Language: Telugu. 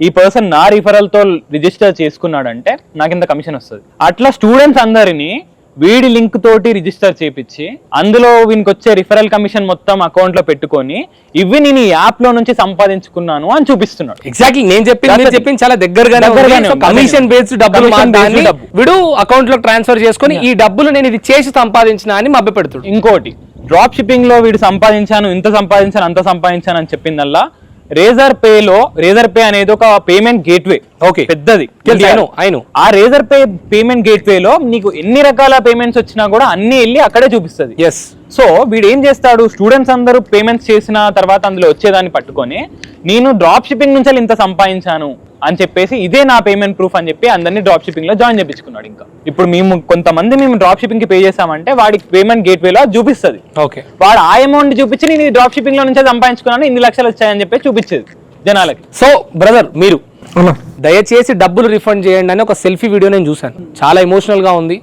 ఈ పర్సన్ నా రిఫరల్తో రిజిస్టర్ చేసుకున్నాడంటే నాకు ఇంత కమిషన్ వస్తుంది అట్లా స్టూడెంట్స్ అందరినీ వీడి లింక్ తోటి రిజిస్టర్ చేపించి అందులో వీనికి వచ్చే రిఫరల్ కమిషన్ మొత్తం అకౌంట్లో పెట్టుకొని ఇవి నేను ఈ యాప్లో నుంచి సంపాదించుకున్నాను అని చూపిస్తున్నాడు ఎగ్జాక్ట్లీ నేను చెప్పింది. చెప్పింది చాలా ఉంది. కమిషన్ బేస్డ్ డబ్బులు. వీడు అకౌంట్లో ట్రాన్స్ఫర్ చేసుకొని ఈ డబ్బులు నేను ఇది చేసి సంపాదించిన అని మభ్య పెడుతుడు ఇంకోటి డ్రాప్ షిప్పింగ్లో వీడు సంపాదించాను ఇంత సంపాదించాను అంత సంపాదించాను అని చెప్పిందల్లా రేజర్ పే లో రేజర్ పే అనేది ఒక పేమెంట్ గేట్వే Okay. పెద్దది. Know. ఆ రేజర్ పే పేమెంట్ గేట్వే లో నీకు ఎన్ని రకాల పేమెంట్స్ వచ్చినా కూడా అన్ని వెళ్ళి అక్కడే చూపిస్తుంది. ఎస్ సో వీడు ఏం చేస్తాడు? స్టూడెంట్స్ అందరూ పేమెంట్స్ చేసిన తర్వాత అందులో వచ్చేదాన్ని పట్టుకొని నేను డ్రాప్ షిప్పింగ్ నుంచి ఇంత సంపాదించాను అని చెప్పేసి ఇదే నా పేమెంట్ ప్రూఫ్ అని చెప్పి అందరినీ డ్రాప్ షిప్పింగ్లో జాయిన్ చేపించుకున్నాడు ఇంకా. ఇప్పుడు మేము కొంతమంది మేము డ్రాప్ షిప్పింగ్కి పే చేసామంటే వాడికి పేమెంట్ గేట్వే లో చూపిస్తుంది. ఓకే. వాడు ఆ అమౌంట్ చూపించి నేను డ్రాప్ షిప్పింగ్లో నుంచే సంపాదించుకున్నాను ఇన్ని లక్షలు వచ్చాయని చెప్పి చూపించేది జనాలకి. సో బ్రదర్ మీరు దయచేసి డబ్బులు రిఫండ్ చేయండి అని ఒక సెల్ఫీ వీడియో నేను చూశాను. చాలా ఎమోషనల్గా ఉంది.